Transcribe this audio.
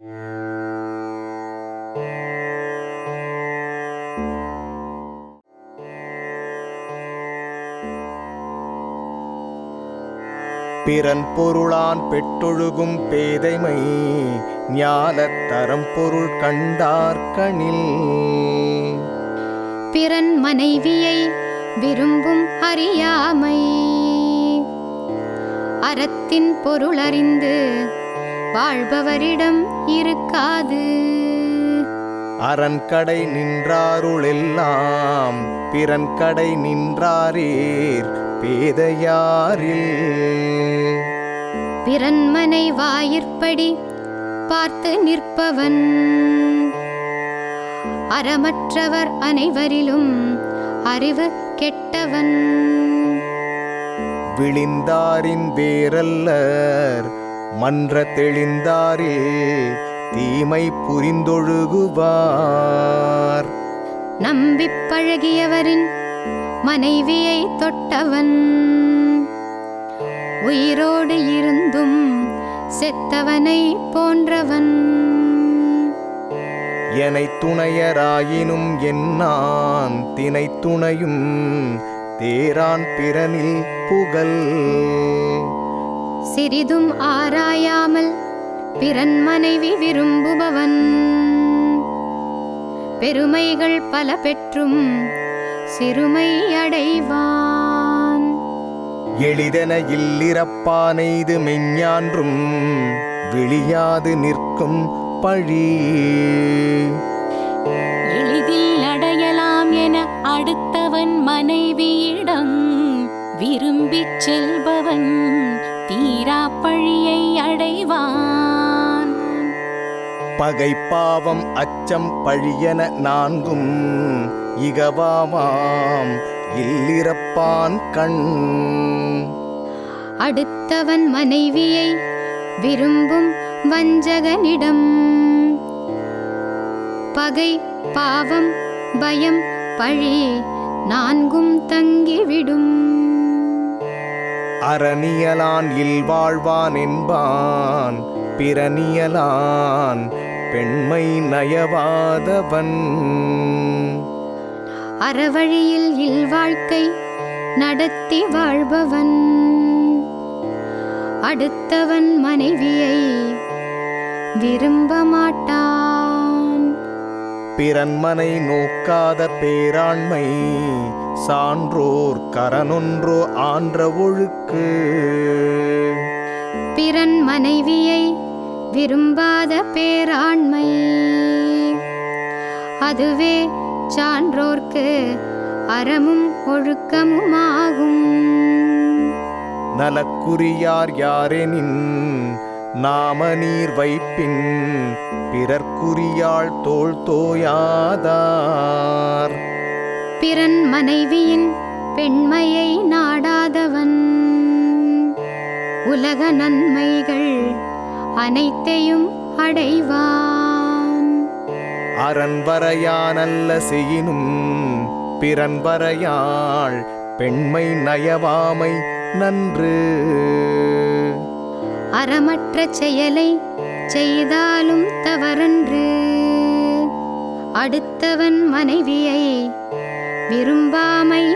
பிறன் பொருளான் பெற்றொழுகும் பேதைமை ஞானத்தரம் பொருள் கண்டார்கணில் பிறன் மனைவியை விரும்பும் அறியாமை அறத்தின் பொருளறிந்து வாழ்பவரிடம் இருக்காது. அரண் கடை நின்றாருளெல்லாம் பிறன் கடை நின்றாரீர் பேதையாரில். பிறன் மனை வாயிற்படி பார்த்து நிற்பவன். அறமற்றவர் அனைவரிலும் அறிவு கெட்டவன். விழிந்தாரின் வேரல்லர் மன்ற தெளிந்தாரில் தீமை புரிந்தொழுகுவார். நம்பிப் பழகியவரின் மனைவியை தொட்டவன் உயிரோடு இருந்தும் செத்தவனை போன்றவன். எனை துணையராயினும் என்னான் தினை துணையும் தேரான் பிறனில் புகழ். சிறிதும் ஆராயாமல் பிறன் மனைவி விரும்புபவன். பெருமைகள் பல பெற்றும் சிறுமை அடைவான். எளிதென இல்லிறப்பானெய்து மெஞ்ஞான்றும் விழியாது நிற்கும் பழி. எளிதில் அடையலாம் என அடுத்தவன் மனைவியிடம் விரும்பிச் செல்பவன். தீரா பழியை அடைவான். பகை பாவம் அச்சம் பழியென நான்கும் இகவாமாம் இல்லிறப்பான் கண். அடுத்தவன் மனைவியை விரும்பும் வஞ்சகனிடம். பகை பாவம் பயம் பழி நான்கும் தங்கிவிடும். அறனியலான் இல்வாழ்வான் என்பான். பிறனியலான் பெண்மை நயவாதவன். அறவழியில் இல்வாழ்க்கை நடத்தி வாழ்பவன். அடுத்தவன் மனைவியை விரும்ப மாட்டான். பிறன்மனை நோக்காத பேராண்மை சான்றோர் கரனொன்றோ ஆன்ற ஒழுக்கு. பிறன் மனைவியை விரும்பாத பேராண்மை அதுவே சான்றோர்க்கு அறமும் ஒழுக்கமுமாகும். நலக்குரியார் யாரெனின் நாம நீர் வைப்பின் பிறர்க்குரியாள் தோள் தோயாதார். பிறன் மனைவியின் பெண்மையை நாடாதவன். உலக நன்மைகள் அனைத்தையும் அடைவான். அரண்வரையானல்ல செய்யினும் பிறன்வரையாள் பெண்மை நயவாமை நன்று. அறமற்ற செயலை செய்தாலும் தவறன்று. அடுத்தவன் மனைவியை விரும்பாமை